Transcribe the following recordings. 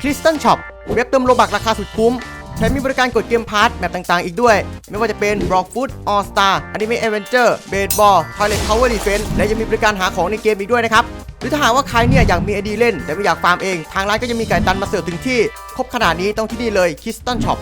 Crystal Shop เว็บเติมโลบักราคาสุดคุ้มแถมมีบริการกดเกมพาร์ทแมปต่างๆ อีกด้วย ไม่ว่าจะเป็น Block Food All Star Anime Adventure Baseball Toilet Tower Defense และยังมีบริการหาของในเกมอีกด้วยนะครับหรือถ้าหากว่าใครเนี่ยอยากมีไอดีเล่น แต่ไม่อยากฟาร์มเอง ทางร้านก็จะมีไก่ตันมาเสิร์ฟถึงที่ ครบขนาดนี้ต้องที่นี่เลย Crystal Shop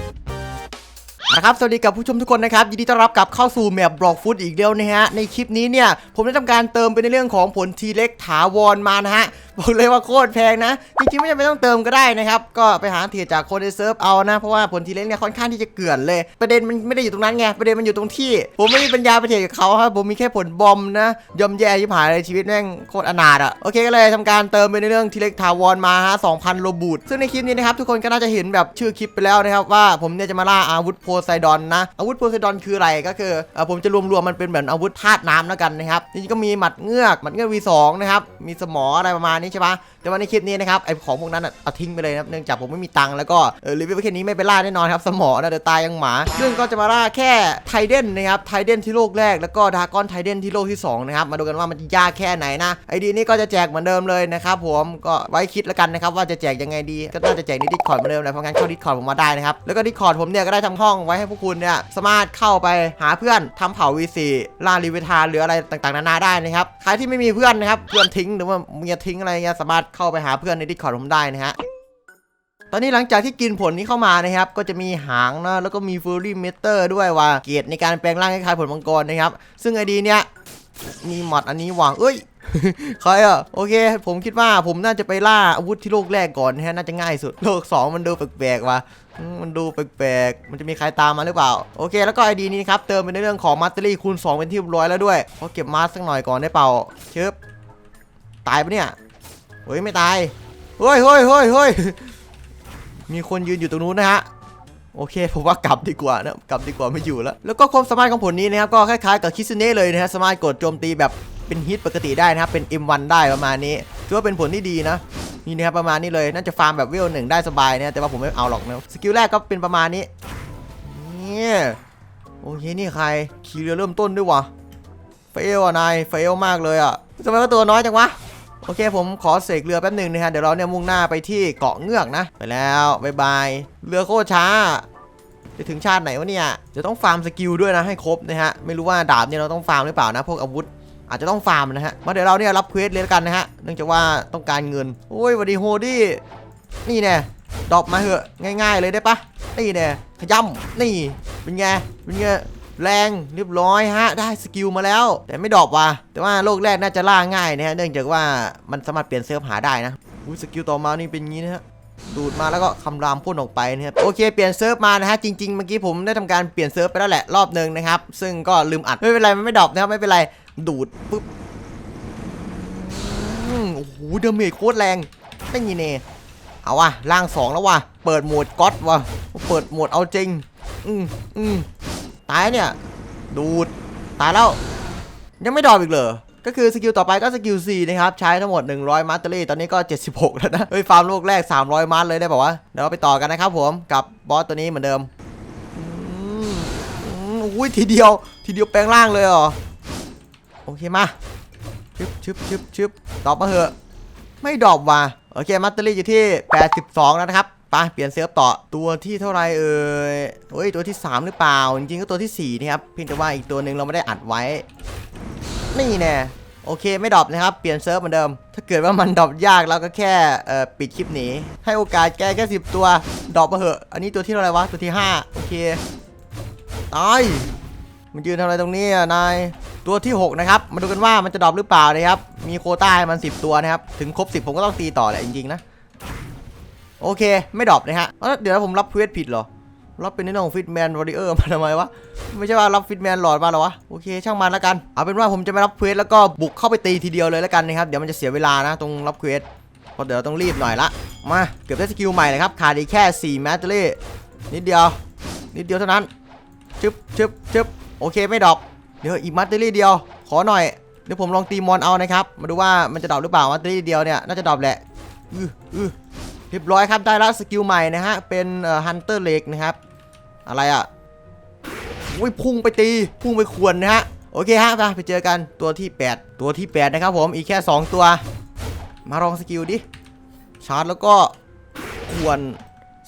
นะครับสวัสดีกับผู้ชมทุกคนนะครับยินดีต้อนรับกลับเข้าสู่แมปบล็อกฟุตอีกเดียวนะฮะในคลิปนี้เนี่ยผมได้ทำการเติมไปในเรื่องของผลทีเล็กถาวรมานะฮะ บอกเลยว่าโคตรแพงนะ จริงๆไม่จำเป็นต้องเติมก็ได้นะครับ ก็ไปหาเทรดจากคนในเซิร์ฟเอานะ เพราะว่าผลทีเล็กเนี่ยค่อนข้างที่จะเกลื่อนเลย ประเด็นมันไม่ได้อยู่ตรงนั้นไง ประเด็นมันอยู่ตรงที่ ผมไม่มีปัญญาไปเทรดกับเขาครับ ผมมีแค่ผลบอมนะยอมแย่ที่ผ่านเลยชีวิตแม่งโคตรอนาถอะโอเคก็เลยทำการเติมไปในเรื่องทีเล็กถาวรมาฮะ2,000โลบูทซึ่งในคลิปนี้นะครับทุกคนก็น่าจะเห็นแบบชื่อคลิปไปแล้วนะครับว่าผมเนี่ยจะมาล่าอาวุธโพไซดอนนะอาวุธโพไซดอนคืออะไรก็คือเอ่อผมจะรวมๆมันเป็นเหมือนอาวุธธาตุน้ำแล้วกันนะครับจริงๆก็มีหมัดเงือกหมัดเงือก V2 นะครับมีสมออะไรประมาณนี้ใช่ปะแต่ว่าในคลิปนี้นะครับไอของพวกนั้นอะเอาทิ้งไปเลยนะครับเนื่องจากผมไม่มีตังค์แล้วก็เออรีวิวแค่นี้ไม่ไปล่าแน่นอนครับสมอนะเดี๋ยวตายยังหมาซึ่งก็จะมาล่าแค่ไทเดนนะครับไทเดนที่โลกแรกแล้วก็ดากอนไทเดนที่โลกที่สองนะครับมาดูกันว่ามันจะยากแค่ไหนนะไอดีนี้ก็จะแจกเหมือนเดิมเลยนะครับผมก็ไว้คิดแล้วกันนะครับว่าจะแจกยังไงดีก็น่าจะแจกในดิสคอร์ดเหมือนเดิมเลยเพราะงั้นเข้าดิสคอร์ดผมมาได้นะครับแล้วก็ดิสคอร์ดผมเนี่ยก็ได้ทำห้องไว้ให้พวกคุณเนี่ยสามารถเข้าไปหาเพื่อนทำเผ่า V4 ล่ารีเวทาหรืออะไรต่างๆ นานาได้นะครับใครที่ไม่มีเพื่อนนะครับเพื่อนทิ้งหรือว่าเมียทิ้งอะไรเงี้ยสามารถเข้าไปหาเพื่อนในดิสคอร์ดผมได้นะฮะตอนนี้หลังจากที่กินผลนี้เข้ามานะครับ ก็จะมีหางนะแล้วก็มีฟูรี่เมเตอร์ด้วยว่าเกียรติในการแปลงร่างคล้ายๆผลมังกรนะครับ ซึ่งไอดีเนี้ยมีหมอดอันนี้วางเอ้ยใครอะโอเค ผมคิดว่าผมน่าจะไปล่าอาวุธที่โลกแรกก่อนนะฮะน่าจะง่ายสุดโลก 2 มันดูแปลกๆว่ะมันดูแปลกๆมันจะมีใครตามมาหรือเปล่า โอเค แล้วก็ไอดีนี้ครับเติมไปในเรื่องของมัตเตอรี่คูณ2เป็นที่เรียบร้อยแล้วด้วยขอเก็บมาสักหน่อยก่อนได้เปล่าเชิบตายปะเนี่ย เฮ้ยไม่ตาย เฮ้ยเฮ้ยเฮ้ยเฮ้ยมีคนยืนอยู่ตรงนู้นนะฮะโอเคผมว่ากลับดีกว่านะกลับดีกว่าไม่อยู่แล้ว แล้วก็ความสามารถของผลนี้นะครับก็คล้ายๆกับคิสเน่เลยนะฮะสามารถกดโจมตีแบบเป็นฮิตปกติได้นะครับเป็น M1 ได้ประมาณนี้ถือว่าเป็นผลที่ดีนะนี่นะครับประมาณนี้เลยน่าจะฟาร์มแบบเวลหนึ่งได้สบายนะแต่ว่าผมไม่เอาหรอกนะสกิลแรกก็เป็นประมาณนี้เนี่ยโอเคนี่ใครขี่เรือเริ่มต้นด้วยวะเฟลอะนายเฟลมากเลยอะทำไมก็ตัวน้อยจังวะ โอเคผมขอเสกเรือแป๊บหนึ่งนะฮะเดี๋ยวเราเนี่ยมุ่งหน้าไปที่เกาะเงือกนะ ไปแล้วบายบายเรือโคตรช้าจะถึงชาติไหนวะเนี่ยจะต้องฟาร์มสกิลด้วยนะให้ครบนะฮะไม่รู้ว่าดาบเนี่ยเราต้องฟาร์มหรือเปล่านะพวกอาวุธอาจจะต้องฟาร์มนะฮะมาเดี๋ยวเราเนี่ยรับเควสเลยกันนะฮะเนื่องจากว่าต้องการเงินโอ้ยสวัสดีโฮดี้นี่แน่ดรอปมาเหอะง่าย ๆ เลยได้ปะนี่แน่ขย้ำนี่เป็นไงเป็นไง แรงเรียบร้อยฮะ ได้สกิลมาแล้ว แต่ไม่ดอปว่ะแต่ว่าโลกแรกน่าจะล่าง่ายนะฮะเนื่องจากว่ามันสามารถเปลี่ยนเซิร์ฟหาได้นะอุ้ยสกิลต่อมานี่เป็นงี้นะฮะดูดมาแล้วก็คำรามพ่นออกไปนะครับโอเคเปลี่ยนเซิร์ฟมานะฮะจริงๆเมื่อกี้ผมได้ทำการเปลี่ยนเซิร์ฟไปแล้วแหละรอบหนึ่งนะครับ ซึ่งก็ลืมอัดไม่เป็นไรมันไม่ดอปนะครับไม่เป็นไรดูดปุ๊บโอ้โหเดเมจโคตรแรงได้ยินเนเอาว่ะร่างสองแล้วว่ะเปิดโหมดก๊อตว่ะเปิดโหมดเอาจริง อืมอืม ตายเนี่ย ดูด ตายแล้ว ยังไม่ดรอปอีกเหรอก็คือสกิลต่อไปก็สกิล C นะครับ ใช้ทั้งหมด 100มัตเตอรี่ ตอนนี้ก็ 76 แล้วนะ เฮ้ย ฟาร์มโลกแรก 300มัตเลยได้ป่าวะเดี๋ยวไปต่อกันนะครับผม กับบอสตัวนี้เหมือนเดิมอืออุ้ยทีเดียว ทีเดียวแปลงร่างเลยเหรอ โอเคมาชึบชึบชึบชึบตอบมาเหอะ ไม่ดรอปว่ะ โอเคมัตเตอรี่อยู่ที่ 82 แล้วนะครับ ไปเปลี่ยนเซิร์ฟต่อตัวที่เท่าไรเอ่ยเฮ้ยตัวที่ 3 หรือเปล่า จริงๆก็ตัวที่4นะครับเพียงแต่ว่าอีกตัวหนึ่งเราไม่ได้อัดไว้นี่แน่โอเคไม่ดรอปนะครับ เปลี่ยนเซิร์ฟเหมือนเดิม ถ้าเกิดว่ามันดรอปยากเราก็แค่ปิดคลิปหนีให้โอกาสแกแค่สิบตัวดรอปมาเหอะ อันนี้ตัวที่เท่าไรวะตัวที่ 5 โอเคตายมันยืนทำอะไรตรงนี้นายตัวที่ 6 นะครับ มาดูกันว่ามันจะดรอปหรือเปล่านะครับ มีโคต้ามัน 10 ตัวนะครับ ถึงครบ 10 ผมก็ต้องตีต่อแหละจริงๆนะ โอเค ไม่ดรอปนะฮะเดี๋ยวผมรับเควสผิดเหรอ รับเป็นในเรื่องของฟิตแมนวอริเออร์มาทำไมวะ ไม่ใช่ว่ารับฟิตแมนหลอดมาหรอวะ โอเค ช่างมันแล้วกัน เอาเป็นว่าผมจะไม่รับเควสแล้วก็บุกเข้าไปตีทีเดียวเลยแล้วกันนะครับ เดี๋ยวมันจะเสียเวลานะตรงรับเควสเพราะเดี๋ยวต้องรีบหน่อยละ มา เกือบได้สกิลใหม่เลยครับ ขาดอีกแค่4แมตเตอรี่นิดเดียว นิดเดียวเท่านั้น ชึบชึบชึบโอเค ไม่ดรอป เดี๋ยวอีกแมตเตอรี่เดียว ขอหน่อย เดี๋ยวผมลองตีมอนเอานะครับ มาดูว่ามันจะดรอปหรือเปล่ามัตเตอรี่เดียวเนี่ยน่าจะดรอปแหละอืออือ เรียบร้อยครับได้แล้วสกิลใหม่นะฮะ เป็นฮันเตอร์เล็กนะครับ อะไรอะอุ้ยพุ่งไปตี พุ่งไปขวนนะฮะ โอเคฮะ ไปไปเจอกันตัวที่ 8 ตัวที่ 8 นะครับผมอีกแค่ 2 ตัว มาลองสกิลดิ ชาร์จแล้วก็ควร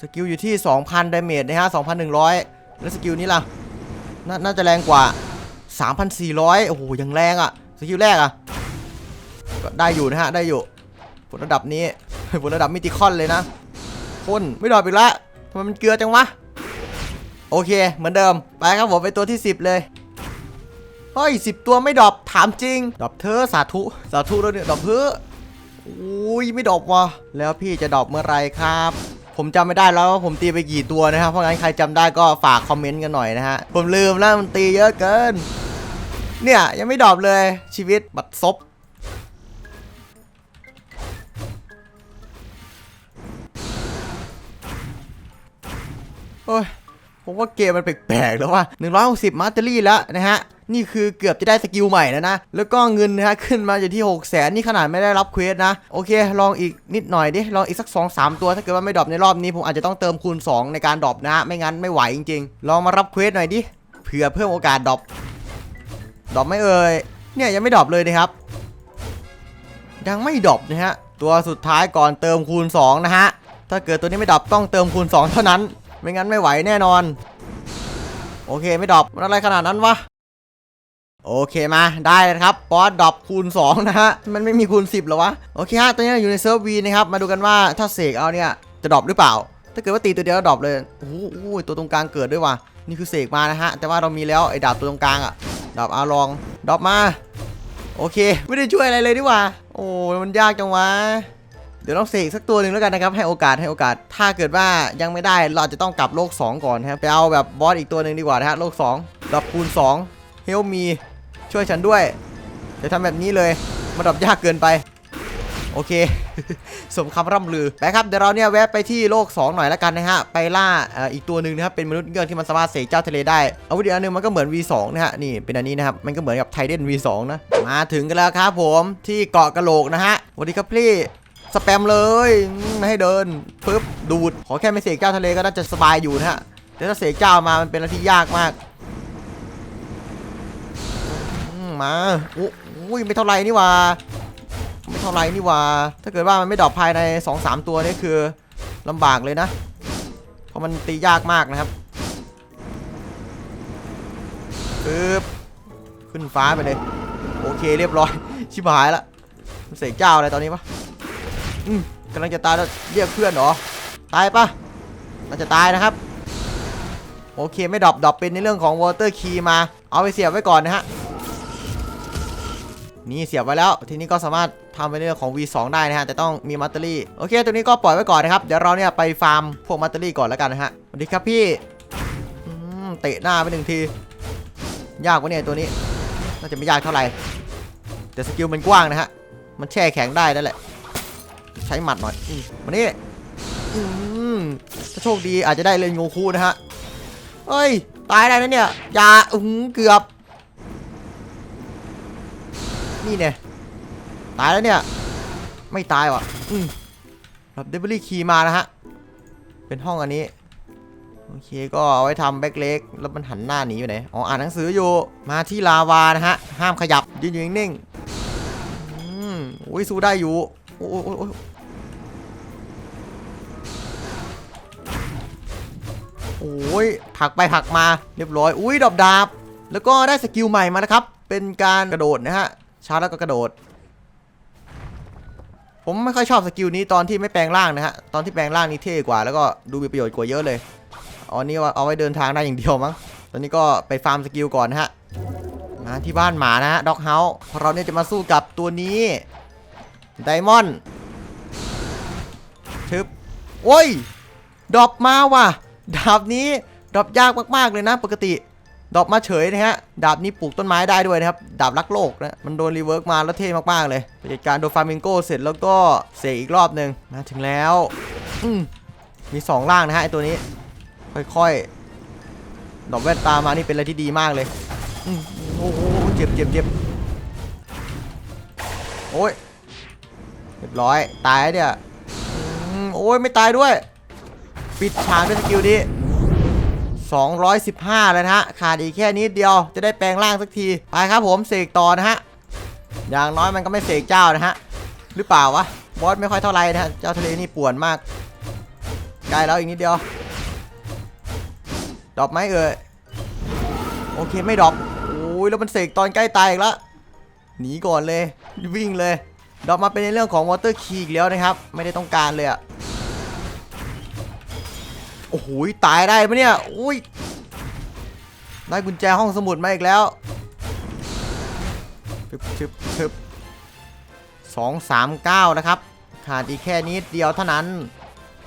สกิลอยู่ที่ 2,000ดาเมจนะฮะ 2,100 แล้วสกิลนี้ล่ะนน่าจะแรงกว่า 3,400 โอ้โหยังแรงอะ่ะ สกิลแรกอะ่ะ ก็ได้อยู่นะฮะ ได้อยู่ผลระดับนี้ ผลระดับมิติคอนเลยนะคนไม่ดรอปอีกแล้วทำไมมันเกลือจังวะ โอเค เหมือนเดิม ไปครับผมไปตัวที่ 10 เลยเฮ้ยสิตัวไม่ดรอปถามจริงดรอปเธอสาธุ สาธุแล้วเนี่ยดรอปเธออุ้ยไม่ดรอปวะแล้วพี่จะดรอปเมื่อไรครับ ผมจำไม่ได้แล้วว่าผมตีไปกี่ตัวนะครับเพราะงั้นใครจำได้ก็ฝากคอมเมนต์กันหน่อยนะฮะผมลืมแล้วมันตีเยอะเกิน เนี่ยยังไม่ดรอปเลยชีวิตบัดซบ โอ้ยผมว่าเกมมันแปลกๆแล้วว่า160มาสเตอรี่แล้วนะฮะ นี่คือเกือบจะได้สกิลใหม่แล้วนะ แล้วก็เงินนะฮะขึ้นมาอยู่ที่ 6 0 0 0 0นี่ขนาดไม่ได้รับเควสนะ โอเค ลองอีกนิดหน่อยดิ ลองอีกสัก 2 3 ตัวถ้าเกิดว่าไม่ดรอปในรอบนี้ผมอาจจะต้องเติมคูณ 2 ในการดรอปนะฮะไม่งั้นไม่ไหวจริงๆ ลองมารับเควสหน่อยดิ เผื่อเพิ่มโอกาสดรอป ดรอปไม่เอ่ย เนี่ยยังไม่ดรอปเลยนะครับ ยังไม่ดรอปนะฮะ ตัวสุดท้ายก่อนเติมคูณ2นะฮะ ถ้าเกิดตัวนี้ไม่ดรอปต้องเติมคูณ 2 เท่านั้น ไม่งั้นไม่ไหวแน่นอน โอเคไม่ดรอปมันอะไรขนาดนั้นวะโอเคมาได้เลยนะครับบอสดรอปคูณ 2 นะฮะ มันไม่มีคูณ 10หรอวะ โอเคฮะตอนนี้อยู่ในเซิร์ฟวีนะครับ มาดูกันว่าถ้าเสกเอาเนี่ย จะดรอปหรือเปล่า ถ้าเกิดว่าตีตัวเดียวดรอปเลย โอ้โหตัวตรงกลางเกิดด้วยว่ะ นี่คือเสกมานะฮะ แต่ว่าเรามีแล้วไอ้ดาบตัวตรงกลางอะดาบอาลองดรอปมา โอเค ไม่ได้ช่วยอะไรเลยดีกว่า โอ้มันยากจังวะ เดี๋ยวต้องเสกสักตัวหนึ่งแล้วกันนะครับให้โอกาสให้โอกาส ถ้าเกิดว่ายังไม่ได้เราจะต้องกลับโลก 2 ก่อนครับไปเอาแบบบอสอีกตัวหนึ่งดีกว่านะฮะโลก2ดับคูณ2เฮลมีช่วยฉันด้วยจะทำแบบนี้เลยมันดับยากเกินไป โอเค สมคำร่ำลือไปครับเดี๋ยวเราเนี่ยแวะไปที่โลก 2 หน่อยแล้วกันนะฮะไปล่าอ่ออีกตัวหนึ่งนะครับเป็นมนุษย์เงือกที่มันสามารถเสกเจ้าทะเลได้อาวุธอีกอันหนึงมันก็เหมือน V2 นะฮะนี่เป็นอันนี้นะครับมันก็เหมือนกับไทเดน V2 นะมาถึงกันแล้วครับผมที่เกาะกะโหลกนะฮะสวัสดีครับพี่ สแปมเลยไม่ให้เดินปึ๊บดูด ขอแค่ไม่เสกเจ้าทะเลก็น่าจะสบายอยู่นะฮะแต่ถ้าเสกเจ้ามามันเป็นอะไรที่ยากมากมาอุ้ยไม่เท่าไรนี่ว่าไม่เท่าไรนี่ว่าถ้าเกิดว่ามันไม่ดรอปภายใน 2-3 ตัวนี่คือลำบากเลยนะ เพราะมันตียากมากนะครับปึ๊บขึ้นฟ้าไปเลย โอเคเรียบร้อย ชิบหายละเสกเจ้าอะไรตอนนี้วะ อืมกำลังจะตายแล้วเรียกเพื่อนเหรอ ตายปะน่าจะตายนะครับ โอเคไม่ดรอปดรอปเป็นในเรื่องของวอเตอร์คีมา เอาไปเสียบไว้ก่อนนะฮะ นี่เสียบไว้แล้ว ทีนี้ก็สามารถทำเป็นเรื่องของ V2 ได้นะฮะ แต่ต้องมีมัตเตอรี่ โอเค ตัวนี้ก็ปล่อยไว้ก่อนนะครับ เดี๋ยวเราเนี่ยไปฟาร์มพวกมัตเตอรี่ก่อนแล้วกันนะฮะ สวัสดีครับพี่เตะหน้าไปหนึ่งที ยากกว่าเนี่ยตัวนี้ น่าจะไม่ยากเท่าไหร่ แต่สกิลมันกว้างนะฮะ มันแช่แข็งได้นั่นแหละ ใช้หมัดหน่อยมานี่ถ้าโชคดีอาจจะได้เลนโงคูนะฮะเฮ้ย ตายได้นะเนี่ยอย่าอืมเกือบ นี่เนี่ยตายแล้วเนี่ย ไม่ตายว่ะอืมรับเดบิลี่คีมานะฮะ เป็นห้องอันนี้ โอเคก็เอาไว้ทำแบ็คเล็ก แล้วมันหันหน้าหนีอยู่ไหน อ๋อ อ่านหนังสืออยู่ มาที่ลาวานะฮะ ห้ามขยับ ยืนอยู่นิ่งๆ อืมโอ้ยสู้ได้อยู่ โอ้ย โอ้ยผักไปผักมาเรียบร้อย อุ้ยดอบดาบ แล้วก็ได้สกิลใหม่มานะครับ เป็นการกระโดดนะฮะชาร์จแล้วก็กระโดด ผมไม่ค่อยชอบสกิลนี้ตอนที่ไม่แปลงร่างนะฮะ ตอนที่แปลงร่างนี่เท่กว่า แล้วก็ดูมีประโยชน์กว่าเยอะเลยอ๋อนี่เอาไว้เดินทางได้อย่างเดียวมั้ง ตอนนี้ก็ไปฟาร์มสกิลก่อนนะฮะ มาที่บ้านหมานะฮะด็อกเฮาส์เราเนี่ยจะมาสู้กับตัวนี้ไดมอนด์ชึบโอ้ยดรอปมาว่ะ ดาบนี้ดรอปยากมากๆเลยนะปกติดรอปมาเฉยนะฮะ ดาบนี้ปลูกต้นไม้ได้ด้วยนะครับ ดาบรักโลกนะ มันโดนรีเวิร์กมาแล้วเท่มากๆเลยไปจัดการโดฟามิงโกเสร็จแล้วก็เสกอีกรอบหนึ่งมาถึงแล้วอืมมีสองร่างนะฮะไอตัวนี้ ค่อยๆดอกแว่นตามานี่เป็นอะไรที่ดีมากเลยอืโอ้โหเจ็บเจ็บเจ็บโอ้ยเรียบร้อยตายเนี่ยโอ้ยไม่ตายด้วย ปิดฉากด้วยสกิลนี้215เลยนะฮะ ขาดอีกแค่นิดเดียวจะได้แปลงร่างสักที ไปครับผมเสกต่อนะฮะ อย่างน้อยมันก็ไม่เสกเจ้านะฮะ หรือเปล่าวะ บอสไม่ค่อยเท่าไรนะฮะ เจ้าทะเลนี่ป่วนมากใกล้แล้วอีกนิดเดียวดรอปไหมเอ่ย โอเคไม่ดรอปโอ้ยแล้วมันเสกตอนใกล้ตายอีกแล้ว หนีก่อนเลย วิ่งเลยดรอปมาเป็นในเรื่องของวอเตอร์คีอีกแล้วนะครับ ไม่ได้ต้องการเลยอะ โอ้โหตายได้ปะเนี่ยอุ้ยได้กุญแจห้องสมุดมาอีกแล้วชึบชึบชึบสองสามเก้านะครับ ขาดอีกแค่นิดเดียวเท่านั้น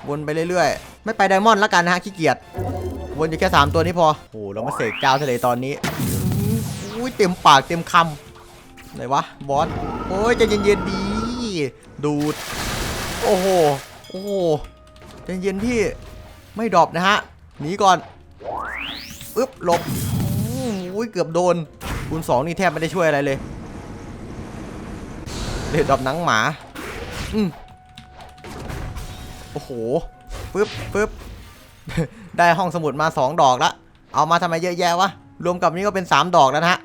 วนไปเรื่อยๆ ไม่ไปไดมอนด์แล้วกันนะฮะ ขี้เกียจ วนอยู่แค่ 3 ตัวนี้พอ โอ้โหเรามาเสกเจ้าทะเลตอนนี้ อุ้ยเต็มปากเต็มคำไหนวะ บอส โอ้ยใจเย็นๆดี ดูด โอ้โห โอ้โหใจเย็นพี่ ไม่ดรอปนะฮะหนีก่อนอึ๊บหลบอุ้ยเกือบโดนคูณสองนี่แทบไม่ได้ช่วยอะไรเลยเดือดดรอปหนังหมาอืมโอ้โหปึ๊บปึ๊บได้ห้องสมุดมา 2 ดอกละ เอามาทำไมเยอะแยะวะ รวมกับนี้ก็เป็น 3 ดอกแล้วนะฮะ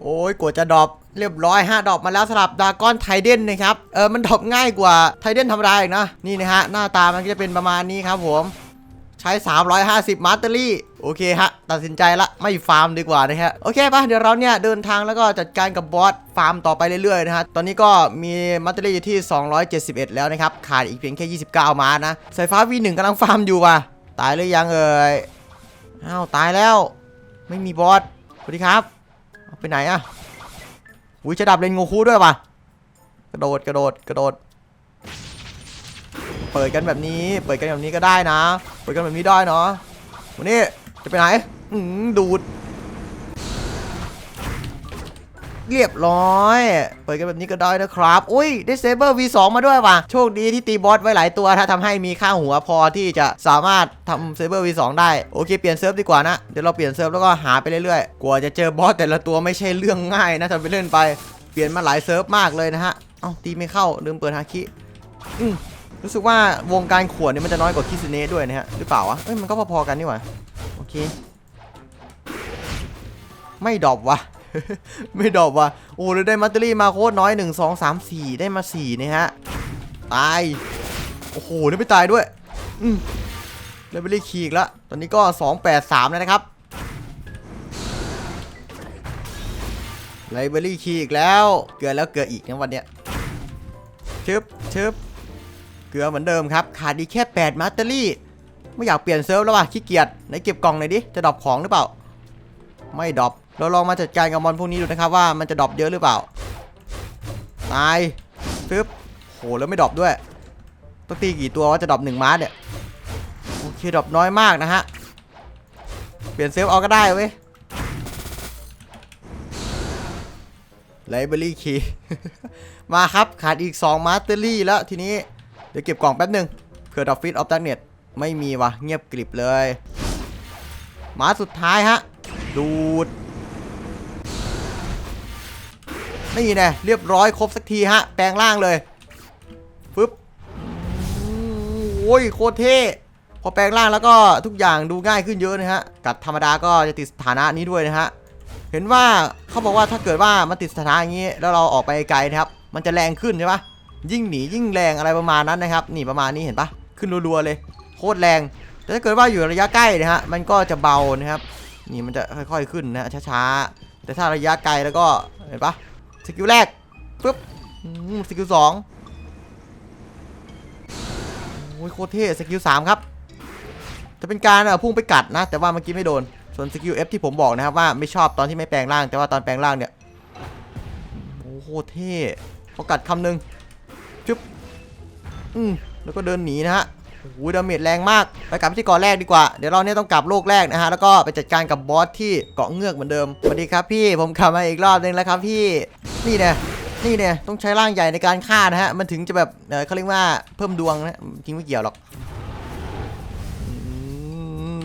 โอ้ยกว่าจะดรอป เรียบร้อยฮะดอปมาแล้วสำหรับดากอนไทเดนนะครับ เออมันดอปง่ายกว่าไทเดนธรรมดาอีกนะ นี่นะฮะ หน้าตามันก็จะเป็นประมาณนี้ครับผมใช้ 350 มาสเตอรี่ โอเคฮะ ตัดสินใจละไม่ฟาร์มดีกว่านะฮะ โอเคปะเดี๋ยวเราเนี่ย เดินทางแล้วก็จัดการกับบอส ฟาร์มต่อไปเรื่อยๆนะฮะ ตอนนี้ก็มีมาสเตอรี่อยู่ที่ 271 แล้วนะครับ ขาดอีกเพียงแค่ 29 มานะ สายฟ้า V1 กำลังฟาร์มอยู่ว่ะ ตายหรือยังเอ่ย อ้าว ตายแล้ว ไม่มีบอส สวัสดีครับ ไปไหนอะ อุ้ยจะดับเลนโงคูด้วยป่ะกระโดดกระโดดกระโดด เปิดกันแบบนี้ เปิดกันแบบนี้ก็ได้นะ เปิดกันแบบนี้ได้เนาะวันนี้จะไปไหนดูด เรียบร้อย เปิดกันแบบนี้ก็ได้นะครับ อุ้ยได้เซเบอร์ V2 มาด้วยว่ะ โชคดีที่ตีบอสไว้หลายตัวถ้าทำให้มีค่าหัวพอที่จะสามารถทำเซเบอร์ V2 ได้ โอเค เปลี่ยนเซิร์ฟดีกว่านะ เดี๋ยวเราเปลี่ยนเซิร์ฟแล้วก็หาไปเรื่อยๆ กว่าจะเจอบอสแต่ละตัวไม่ใช่เรื่องง่ายนะทำไปเล่นไป เปลี่ยนมาหลายเซิร์ฟมากเลยนะฮะ เอ้าตีไม่เข้าลืมเปิดฮาคิอืมรู้สึกว่าวงการขวดเนี่ยมันจะน้อยกว่าคิสเนะด้วยนะฮะหรือเปล่าวะเอ้ยมันก็พอๆกันนี่หว่าโอเค ไม่ดรอปวะ ไม่ดอปวะโอ้เราได้มัตเตอรี่มาโคตรน้อย 1 2 3 4 ได้มา4นะฮะ ตาย โอ้โหนี่ไม่ตายด้วย อืมเลเวลลี่คีอีกแล้วตอนนี้ก็ 283 แล้วนะครับไลเบอรี่คีอีกแล้ว เกลือแล้วเกลืออีกนะวันเนี้ยชึบชึบเกลือเหมือนเดิมครับ ขาดอีแค่ 8มาสเตอรี่ ไม่อยากเปลี่ยนเซิร์ฟแล้วว่ะขี้เกียจไหนเก็บกล่องหน่อยดิ จะดรอปของหรือเปล่า ไม่ดรอป เราลองมาจัดการกับมอนพวกนี้ดูนะครับว่ามันจะดรอปเยอะหรือเปล่า ตายปึ๊บโหแล้วไม่ดรอปด้วย ต้องตีกี่ตัวว่าจะดรอปหนึ่งมาสเนี่ย โอเคดรอปน้อยมากนะฮะ เปลี่ยนเซฟเอาก็ได้เว้ยไลบรารีคีมาครับ ขาดอีก 2 มาสเตอรี่แล้วทีนี้ เดี๋ยวเก็บกล่องแป๊บหนึ่งเผื่อดอกฟิตออฟดักเน็ตไม่มีวะเงียบกริบเลย มาสุดท้ายฮะ ดูด นี่แน่เรียบร้อยครบสักทีฮะ แปลงร่างเลยฟึบโอ้ยโคตรเท่พอแปลงร่างแล้วก็ทุกอย่างดูง่ายขึ้นเยอะนะฮะ กับธรรมดาก็จะติดสถานะนี้ด้วยนะฮะ เห็นว่าเขาบอกว่าถ้าเกิดว่ามันติดสถานะอย่างนี้ แล้วเราออกไปไกลนะครับ มันจะแรงขึ้นใช่ปะยิ่งหนียิ่งแรงอะไรประมาณนั้นนะครับ นี่ประมาณนี้เห็นปะขึ้นรัวๆเลย โคตรแรง แต่ถ้าเกิดว่าอยู่ระยะใกล้นะฮะ มันก็จะเบานะครับ นี่มันจะค่อยๆขึ้นนะฮะช้าๆ แต่ถ้าระยะไกลแล้วก็เห็นปะ สกิลแรกปุ๊บสกิลสองโอ้ยโคตรเท่สกิลสามครับจะเป็นการพุ่งไปกัดนะ แต่ว่าเมื่อกี้ไม่โดน ส่วนสกิล F ที่ผมบอกนะครับว่าไม่ชอบตอนที่ไม่แปลงร่าง แต่ว่าตอนแปลงร่างเนี่ยโอ้โหเท่พอกัดคำหนึ่งจุ๊บอืมแล้วก็เดินหนีนะฮะ โอ้โหดาเมจแรงมาก ไปกลับที่เกาะแรกดีกว่า เดี๋ยวเราเนี่ยต้องกลับโลกแรกนะฮะ แล้วก็ไปจัดการกับบอสที่เกาะเงือกเหมือนเดิม สวัสดีครับพี่ ผมกลับมาอีกรอบนึงแล้วครับพี่ นี่เนี่ยนี่เนี่ยต้องใช้ร่างใหญ่ในการฆ่านะฮะ มันถึงจะแบบเออเขาเรียกว่าเพิ่มดวงนะ จริงไม่เกี่ยวหรอก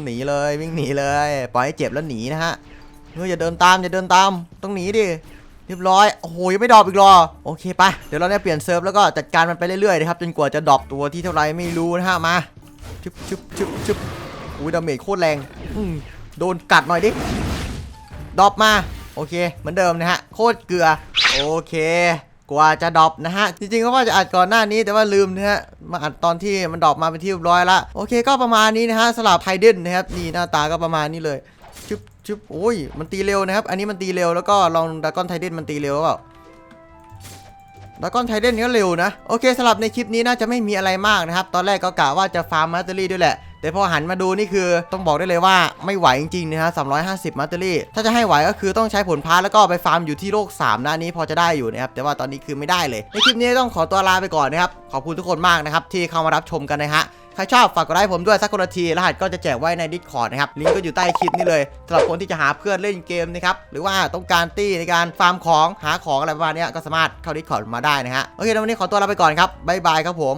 หนีเลยวิ่งหนีเลย ปล่อยให้เจ็บแล้วหนีนะฮะเฮ้ยอย่าเดินตามอย่าเดินตาม ต้องหนีดิ เรียบร้อย โอ้โห ยังไม่ดรอปอีกรอ โอเคไปเดี๋ยวเราเนี่ยเปลี่ยนเซิร์ฟแล้วก็จัดการมันไปเรื่อยๆนะครับ จนกว่าจะดรอปตัวที่เท่าไรไม่รู้นะฮะ มาชึบชึบชึบชึบอุ้ยดาเมจโคตรแรง อืมโดนกัดหน่อยดิ ดรอปมา โอเค เหมือนเดิมนะฮะ โคตรเกลือ โอเค กว่าจะดรอปนะฮะ จริงๆก็ว่าจะอัดก่อนหน้านี้แต่ว่าลืมนะฮะ มาอัดตอนที่มันดรอปมาเป็นที่เรียบร้อยละ โอเค ก็ประมาณนี้นะฮะสลับไฮเดนนะครับ นี่หน้าตาก็ประมาณนี้เลยชึบ ชึบโอ้ย มันตีเร็วนะครับ อันนี้มันตีเร็วแล้วก็ลองดากอนไทเดนมันตีเร็วหรือเปล่าดากอนไทเดนก็เร็วนะ โอเคสำหรับในคลิปนี้น่าจะไม่มีอะไรมากนะครับ ตอนแรกก็กะว่าจะฟาร์มมาสเตอรี่ด้วยแหละ แต่พอหันมาดูนี่คือต้องบอกได้เลยว่าไม่ไหวจริงๆนะฮะ350มาสเตอรี่ ถ้าจะให้ไหวก็คือต้องใช้ผลพาแล้วก็ไปฟาร์มอยู่ที่โลก3นะอันนี้พอจะได้อยู่นะครับ แต่ว่าตอนนี้คือไม่ได้เลย ในคลิปนี้ต้องขอตัวลาไปก่อนนะครับ ขอบคุณทุกคนมากนะครับที่เข้ามารับชมกันนะฮะ ใครชอบฝากกดไลค์ผมด้วยสักคนละทีรหัสก็จะแจกไว้ใน Discord นะครับลิงก์ก็อยู่ใต้คลิปนี้เลยสำหรับคนที่จะหาเพื่อนเล่นเกมนะครับหรือว่าต้องการตี้ในการฟาร์มของหาของอะไรประมาณนี้ก็สามารถเข้า Discord มาได้นะฮะโอเคแล้ววันนี้ขอตัวลาไปก่อนครับบ๊ายบายครับผม